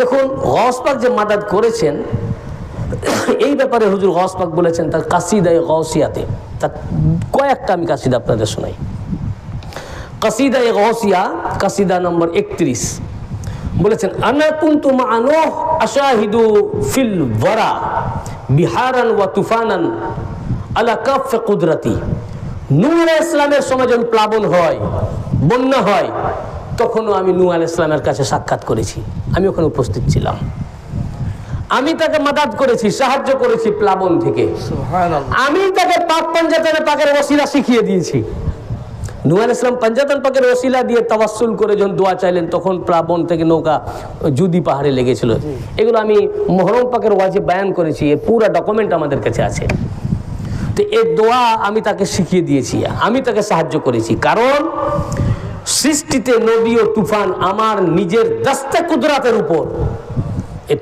দেখুন গসপাক যে মাদাত করেছেন, এই ব্যাপারে হুজুর গসপাক বলেছেন তার কাসিদায় গসিয়াতে তার কয়েকটা আমি কাসিদা আপনাদের শোনাই। কাসিদা এ গসিয়া কাসিদা নম্বর একত্রিশ। বলেছেন, আনা কুন্তু মানো আশাহিদু ফিল ভরা বিহারান ওয়া তুফানান আলা কাফে কুদরাতি। আলাইহিস ইসলামের যখন প্লাবন হয়, বন্যা হয় তখনও আমি নূহ আলাইহিস ইসলামের কাছে সাক্ষাৎ করেছি। আমি ওখানে উপস্থিত ছিলাম। আমি তাকে মাদাদ করেছি সাহায্য করেছি প্লাবন থেকে। আমি তাকে পাক পঞ্জাতনে পাকের ওসিলা শিখিয়ে দিয়েছি। নুয়াল ইসলাম পঞ্জাতন পাকের ওসিলা দিয়ে তাওয়াসুল করে যখন দোয়া চাইলেন তখন প্লাবন থেকে নৌকা জুদি পাহাড়ে লেগেছিল। এগুলো আমি মহরম পাকের ওয়াজে বায়ান করেছি এর পুরো ডকুমেন্ট আমাদের কাছে আছে। তো এই দোয়া আমি তাকে শিখিয়ে দিয়েছি আমি তাকে সাহায্য করেছি। কারণ সৃষ্টিতে নদী ও তুফান আমার নিজের দস্তে কুদরাতের উপর।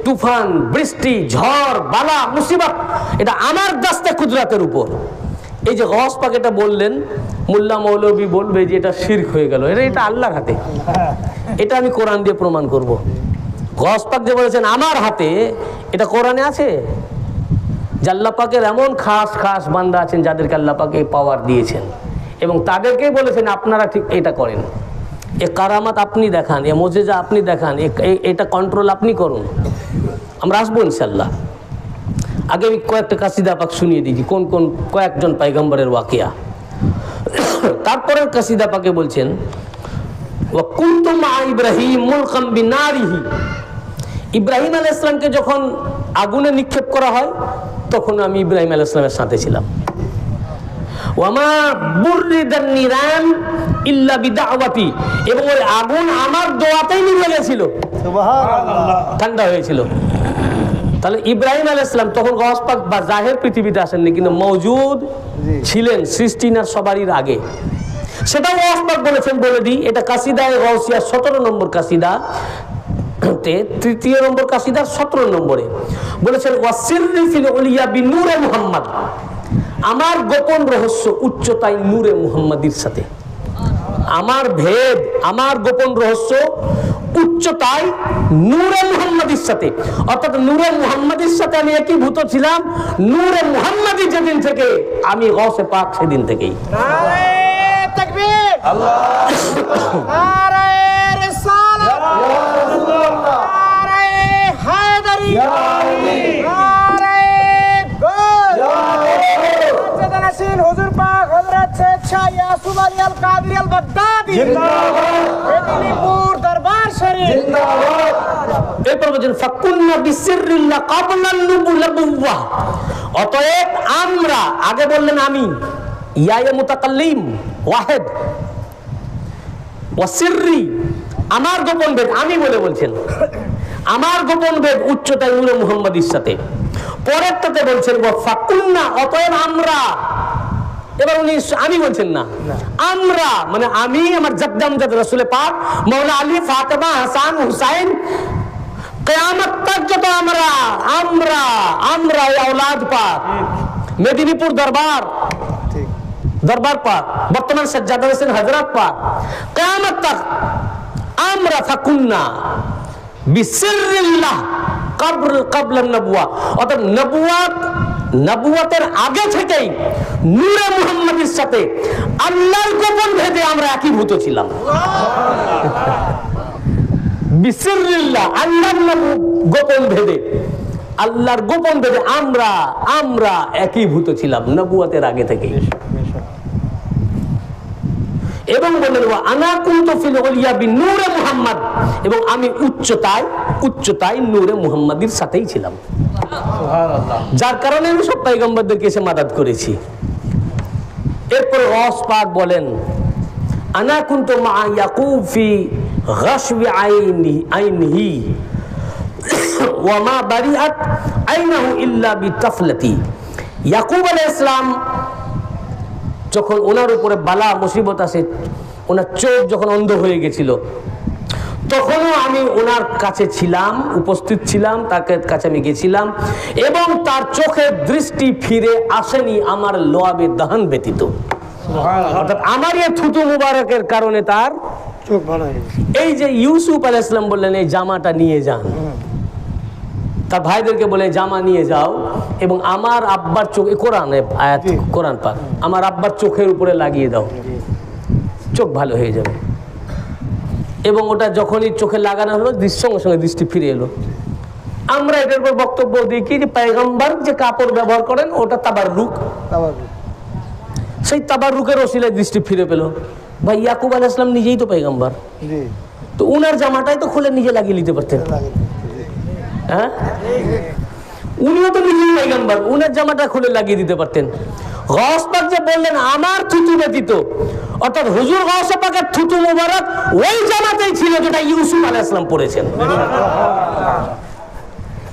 তুফান, বৃষ্টি, ঝড়, বালা, মুসিবত, এটা আমার দাস্তে কুদরাতের উপর। এই যে গস পাক এটা বললেন, মোল্লা মৌলবী বলবে যে এটা শির্ক হয়ে গেল। এটা এটা আল্লাহর হাতে। এটা আমি কোরআন দিয়ে প্রমাণ করব। গস পাক যে বলেছেন, আমার হাতে, এটা কোরআনে আছে? যে পাকের এমন খাস খাস বান্দা আছেন যাদেরকে আল্লাহ পাক পাওয়ার দিয়েছেন। এবং তাদেরকেই বলেছেন, আপনারা ঠিক এটা করেন। এ কারামাত আপনি দেখান, এ মজেজা আপনি দেখান এটা কন্ট্রোল আপনি করুন। আমরা আসব ইনশাল্লাহ আগে আমি কয়েকটা কাসিদা পাক শুনিয়ে দিয়েছি কোন কোন কয়েকজন পাইগম্বরের ওয়াকিয়া। তারপরের কাসিদা পাকে বলছেন ইব্রাহিম ইব্রাহিম ইসলামকে যখন আগুনে নিক্ষেপ করা হয়, তখন আমি ইব্রাহিম আলাইহিস ইসলামের সাথে ছিলাম। ওয়ামা বুররিদান নিরান ইল্লা বিদাওয়াতি। এবং ওই আগুন আমার দোয়াতেই নিভে গেছিল। ঠান্ডা হয়েছিল। তাহলে ইব্রাহিম আলাইহিস সালাম তখন গসপাক বা জাহের পৃথিবীতে আসেননি কিন্তু মৌজুদ ছিলেন সৃষ্টিনার সবারই আগে সেটাও গসপাক বলেছেন বলে দিই এটা কাসিদায় গৌসিয়া সতেরো নম্বর কাসিদা। তে তৃতীয় নম্বর কাসিদার সতেরো নম্বরে। বলেছেন ওয়াসিররি ফিল উলিয়া বিনূরে মুহাম্মদ। আমার গোপন রহস্য উচ্চতায় নূরে মুহাম্মাদির সাথে। আমার ভেদ আমার গোপন রহস্য উচ্চতায় নূরে মুহাম্মাদির সাথে। অর্থাৎ নূরে মুহাম্মাদির সাথে আমি একীভূত ছিলাম নূরে মুহাম্মাদি যেদিন থেকে আমি গসে পাক সেদিন থেকেই। নারে তাকবীর নারে রিসালাত নারে হায়দারি নারে গোল সজ্জাদান আসিন হুজুর পাক হযরত শেখ শাহ ইয়াসুফ আলী আল কাদরি আল বাগদাদি? জিন্দাবাদ মেদিনীপুর দরবার শরীফ। এরপর বলছেন অতএব আমরা, আগে বললেন আমি, ইয়ায়ে মুতাকাল্লিম, ওয়াহিদ। আমার গোপন ভেদ, আমি বলে বলছেন। আমার গোপন ভেদ উচ্চতায় নূরে মুহাম্মাদির সাথে। পরেরটাতে বলছেন ফাকুন্না, অতএব আমরা এবার উনি আমি বলছেন না। আমরা মানে আমি আমার জদ্দামজাদ রসুলে পাক মৌলা আলী ফাতেমা হাসান হুসাইন কেয়ামত তক যত আমরা আমরা আমরা আওলাদ পাক। মেদিনীপুর দরবার দরবার পাক বর্তমান সজ্জাদ হোসেন হজরত পাক। কেয়ামত তক আমরা ফাকুন্না বিসিররিল্লাহ কবর কবল নবুয়া। অর্থাৎ নবুয়াত নবুয়াতের আগে থেকেই নূরে মুহাম্মদের সাথে আল্লাহর গোপন ভেদে আমরা একীভূত ছিলাম। বিসিরিল্লাহ আল্লাহর গোপন ভেদে আল্লাহর গোপন ভেদে আমরা আমরা একীভূত ছিলাম নবুয়াতের আগে থেকেই। এবং বললেন ওয়া আনা কুনতু ফিল বিনূরে মুহাম্মদ। এবং আমি উচ্চতায় উচ্চতায় নূরে মুহাম্মাদির সাথেই ছিলাম। যার কারণে আমি সব পাইগম্বরদেরকে এসে মাদাদ করেছি। এরপর রস পাক বলেন আনা কুনতু মা ইয়াকুব ফি গাশবি আইনি আইনহি ওয়া মা বারিআত আইনাহু ইল্লা বিতাফলাতি ইয়াকুব আলাইহিস সালাম যখন ওনার উপরে বালা মুসিবত আসে ওনার চোখ যখন অন্ধ হয়ে গেছিল তখনও আমি ওনার কাছে ছিলাম উপস্থিত ছিলাম তাকে কাছে আমি গেছিলাম এবং তার চোখের দৃষ্টি ফিরে আসেনি আমার লোয়াবে দহন ব্যতীত। অর্থাৎ আমার এই থুতু মুবারকের কারণে তার এই যে ইউসুফ আলাইসলাম বললেন এই জামাটা নিয়ে যান। তার ভাইদেরকে বলে জামা নিয়ে যাও। এবং আমার আব্বার চোখে কোরআন আয়াত কোরআন পাক আমার আব্বার চোখের উপরে লাগিয়ে দাও। চোখ ভালো হয়ে যাবে। এবং ওটা যখনই চোখে লাগানো হলো দৃশ্য সঙ্গে সঙ্গে দৃষ্টি ফিরে এলো। আমরা এটার উপর বক্তব্য দিই কি যে পায়গম্বর যে কাপড় ব্যবহার করেন ওটা তাবার রুক সেই তাবার রুকের ওসিলায় দৃষ্টি ফিরে পেল। ভাই ইয়াকুব আলাহ ইসলাম নিজেই তো পাইগাম্বার জি। তো উনার জামাটাই তো খুলে নিজে লাগিয়ে নিতে পারতেন। হ্যাঁ? উনিও তো নিজেই পাইগাম্বার উনার জামাটা খুলে লাগিয়ে দিতে পারতেন। গসপাক যে বললেন, আমার থুতু ব্যতীত। অর্থাৎ হুজুর গসপাকের থুতু মুবারক ওই জামাতেই ছিল যেটা ইউসুফ আলাহ ইসলাম পড়েছেন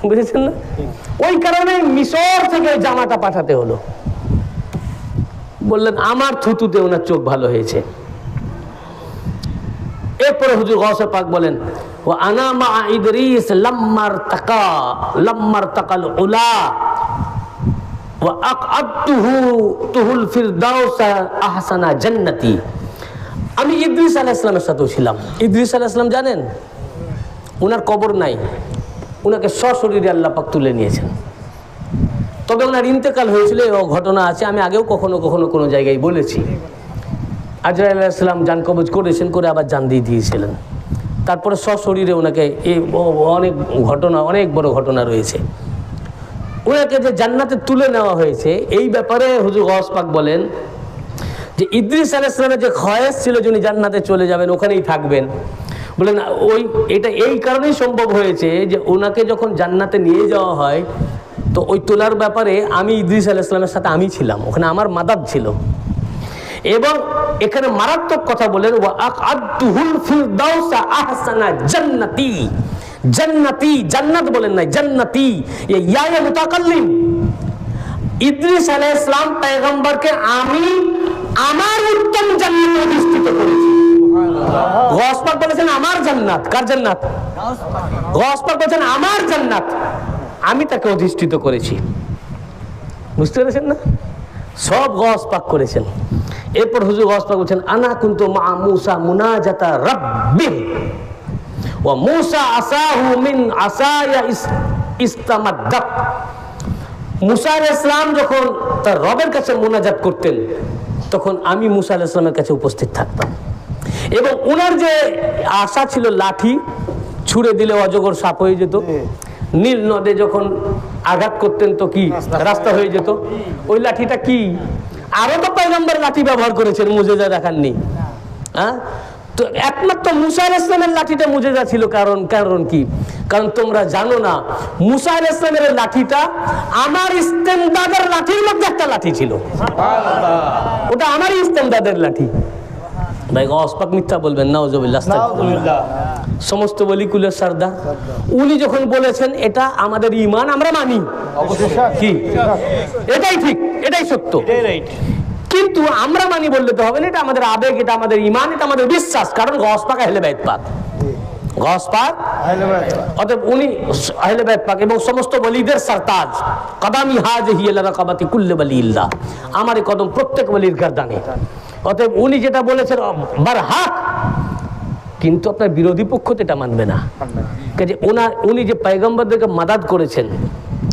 বুঝেছেন না? ওই কারণে মিশর থেকে জামাটা পাঠাতে হলো। বললেন, আমার থুতুতে ওনার চোখ ভালো হয়েছে। এরপরে হুজুর গৌসে পাক বলেন ও আনা মা ইদরিস লাম্মার তাকা, লাম্মার তাকাল উলা। ও আকআদতুহু তুহুল ফিরদাউস আহসানা জান্নাতি। আমি ইদ্রিস আলাইহিস সালামের ছিলাম। ইদ্রিস আলাইহিস সালাম জানেন? ওনার কবর নাই। ওনাকে সশরীরে আল্লাহ তুলে নিয়েছেন। তবে ওনার ইন্তেকাল হয়েছিল ও ঘটনা আছে, আমি আগেও কখনো কখনো কোনো জায়গায় বলেছি। আজরাইল আলাইসালাম যান কবজ করেছেন, করে আবার জান দিয়ে দিয়েছিলেন। তারপরে সশরীরে ওনাকে অনেক ঘটনা, অনেক বড় ঘটনা রয়েছে। ওনাকে যে জান্নাতে তুলে নেওয়া হয়েছে, এই ব্যাপারে হুজুর গস পাক বলেন যে ইদ্রিস আলাইসলামের যে খয়েস ছিল যিনি জান্নাতে চলে যাবেন, ওখানেই থাকবেন। বলেন, ওই, এটা এই কারণেই সম্ভব হয়েছে যে ওনাকে যখন জান্নাতে নিয়ে যাওয়া হয়, তো ওই তোলার ব্যাপারে আমি ইদ্রিস আলাইসলামের সাথে আমি ছিলাম, ওখানে আমার মাদাব ছিল। এবং এখানে মারাত্মক কথা বলেন জান্নাতি। জান্নাতি জান্নাত বলেন না জান্নাতি। ইয়া মুতাকাল্লিম। ইদ্রিস আলাইহিস সালাম পয়গম্বরকে আমি আমার উত্তম জান্নাতে অধিষ্ঠিত করেছি। গসপাক বলেছেন আমার জান্নাত। কার জান্নাত? গসপাক বলেছেন আমার জান্নাত। আমি তাকে অধিষ্ঠিত করেছি। বুঝতে পেরেছেন না? সব গস পাক করেছেন। এরপর হুজুর গস পাক বলছেন, আনা কুন্তু মা মুসা মুনাজাতা রাব্বি ওয়া মুসা আসাহু মিন আসায়া ইস- ইস্তামাদ্দাত। মুসা আলাইহিস সালাম যখন তার রবের কাছে মুনাজাত করতেন, তখন আমি মুসা আলাইহিস সালামের কাছে উপস্থিত থাকতাম। এবং ওনার যে আশা ছিল লাঠি, ছুঁড়ে দিলে অজগর সাপ হয়ে যেত। নীল নদে যখন আঘাত করতেন তো কি রাস্তা। হয়ে যেত? ওই লাঠিটা কি? আরও তো পয়গম্বর লাঠি ব্যবহার করেছেন মুজেজা দেখাননি। হ্যাঁ? তো একমাত্র মুসা ইসলামের লাঠিটা মুজেজা ছিল কারণ কারণ কি? কারণ তোমরা জানো না মুসা ইসলামের লাঠিটা আমার ইস্তেমদাদের লাঠির মধ্যে একটা লাঠি ছিল। ওটা আমার ইস্তেমদাদের লাঠি। ভাই অস্পাক মিথ্যা বলবেন আস্তাগফিরুল্লাহ। সমস্ত বলি কুলের সারদা। উনি যখন বলেছেন, এটা আমাদের ইমান আমরা মানি। কি? এটাই ঠিক, এটাই সত্য। কিন্তু আমরা মানি বললে তো হবে না, এটা আমাদের আবেগ, এটা আমাদের ইমান এটা আমাদের বিশ্বাস। কারণ গস পাক আহলে বাইত পাক। গস পাক অতএব উনি আহলে বাইত পাক এবং সমস্ত বলিদের সরতাজ। কদামি হাজ হিয়ালা রাকাবাতি কুল্লে বলিল্লাহ আমার এই কদম প্রত্যেক বলির গার্দানে অতএব উনি যেটা বলেছেন বার হাক কিন্তু আপনার বিরোধী পক্ষ তো এটা মানবে না। কাজে ওনার উনি যে পাইগম্বরদেরকে মাদাদ করেছেন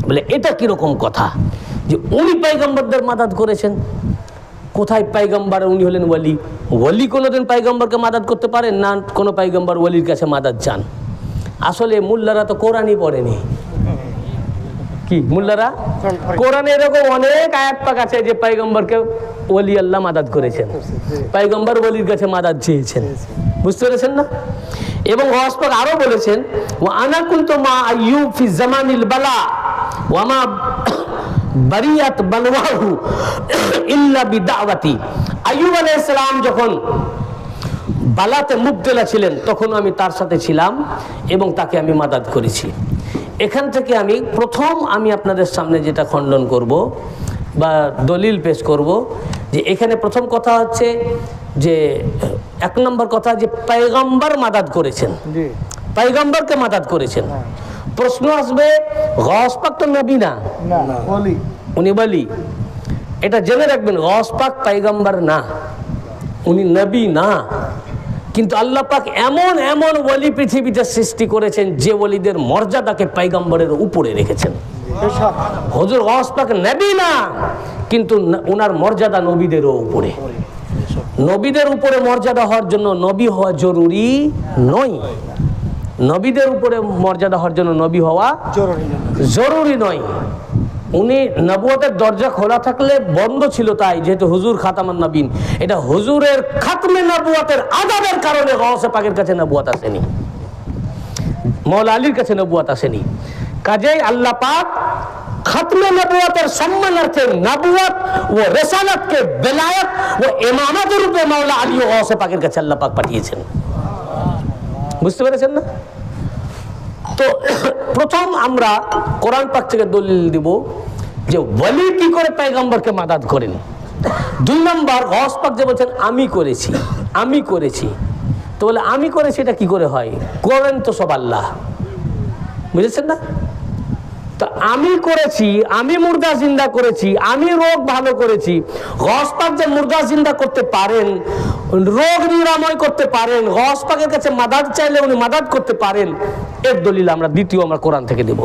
বলে এটা কীরকম কথা? যে উনি পাইগম্বরদের মাদাদ করেছেন কোথায় পাইগম্বর উনি হলেন ওয়ালি? ওয়ালি কোনোদিন পাইগম্বরকে মাদাত করতে পারেন না কোনো পাইগম্বর ওয়ালির কাছে মাদাত চান আসলে মুল্লারা তো কোরআনই পড়েনি। কি মুল্লারা? কোরআনে এরকম অনেক আয়াত পাক আছে যে পাইগম্বরকে ওলি আল্লাহ মাদাদ করেছেন। পাইগম্বর ওলির কাছে মাদাদ চেয়েছেন। বুঝতে পেরেছেন না? এবং হসপাক আরও বলেছেন ও আনা কুনতু মা আইয়ুব ফি জামানিল বালা, ওয়া মা বারিয়াত বালওয়াহু ইল্লা বিদাওয়াতি। আইয়ুব আলাইহিস সালাম যখন বালাতে মুবতলা ছিলেন তখন আমি তার সাথে ছিলাম এবং তাকে আমি মাদাদ করেছি। এখান থেকে আমি প্রথম আমি আপনাদের সামনে যেটা খণ্ডন করব বা দলিল পেশ করব যে এখানে প্রথম কথা হচ্ছে যে এক নম্বর কথা যে পায়গম্বর মাদাদ করেছেন। পাইগম্বরকে মাদাদ করেছেন। প্রশ্ন আসবে গসপাক তো নবী না। না উনি বলি এটা জেনে রাখবেন গসপাক পাইগম্বর না। উনি নবী না। কিন্তু আল্লাহ পাক এমন এমন ওলি পৃথিবীতে সৃষ্টি করেছেন যে ওলিদের মর্যাদাকে পাইগাম্বরের উপরে রেখেছেন। হজুর গস পাক নেবি না। কিন্তু ওনার মর্যাদা নবীদেরও উপরে। নবীদের উপরে মর্যাদা হওয়ার জন্য নবী হওয়া জরুরি নয়। নবীদের উপরে মর্যাদা হওয়ার জন্য নবী হওয়া জরুরি নয়। উনি নবুয়তের দরজা খোলা থাকলে বন্ধ ছিল তাই যেহেতু হুজুর খাতামান নবীন। এটা হুজুরের খাতমে নবুয়াতের আদাবের কারণে গসে পাকের কাছে নবুয়াত আসেনি। মৌলা আলীর কাছে নবুয়াত আসেনি। কাজেই আল্লাহ পাক খতমে নবুয়াতের সম্মানার্থে নবুয়াত ও রেসালাতকে বেলায়ত ও ইমামত রূপে মাওলা আলী ও গৌসে পাকের কাছে আল্লাহ পাক পাঠিয়েছেন। বুঝতে পেরেছেন না? তো প্রথম আমরা কোরআন পাক থেকে দলিল দিব যে ওয়ালি কি করে পেগম্বরকে মাদাদ করেন। দুই নম্বর গস পাক যে বলছেন, আমি করেছি আমি করেছি। তো বলে, আমি করেছি, এটা কি করে হয়? করেন তো সব আল্লাহ। বুঝেছেন না? তো আমি করেছি, আমি মুর্দা জিন্দা করেছি, আমি রোগ ভালো করেছি। গসপাক যে মুর্দা জিন্দা করতে পারেন, রোগ নিরাময় করতে পারেন গসপাকের কাছে মাদাত চাইলে উনি মাদাত করতে পারেন, এর দলিল আমরা দ্বিতীয় আমরা কোরআন থেকে দেব।